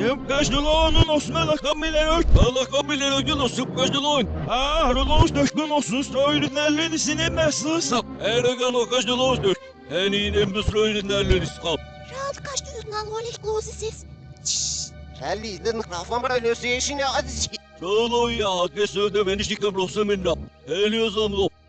Cem kaçtıloğunun Osman'a kamiler ört. Allah kabile ögün olsun kaçtıloğun. Ah, Rolos döşkün olsun. O. En iyi endüstriyelin elini skap. Rahat kaç yüzünden lolik glosisis. Haliden kafam böyle işine aziz. Sağolun ya, kesöde beni şikam rosamında. Eliyorsam lo. Bunlar ostrar kesne men nakbel öde ve nasatsi. Galas oklov bevim zari breya.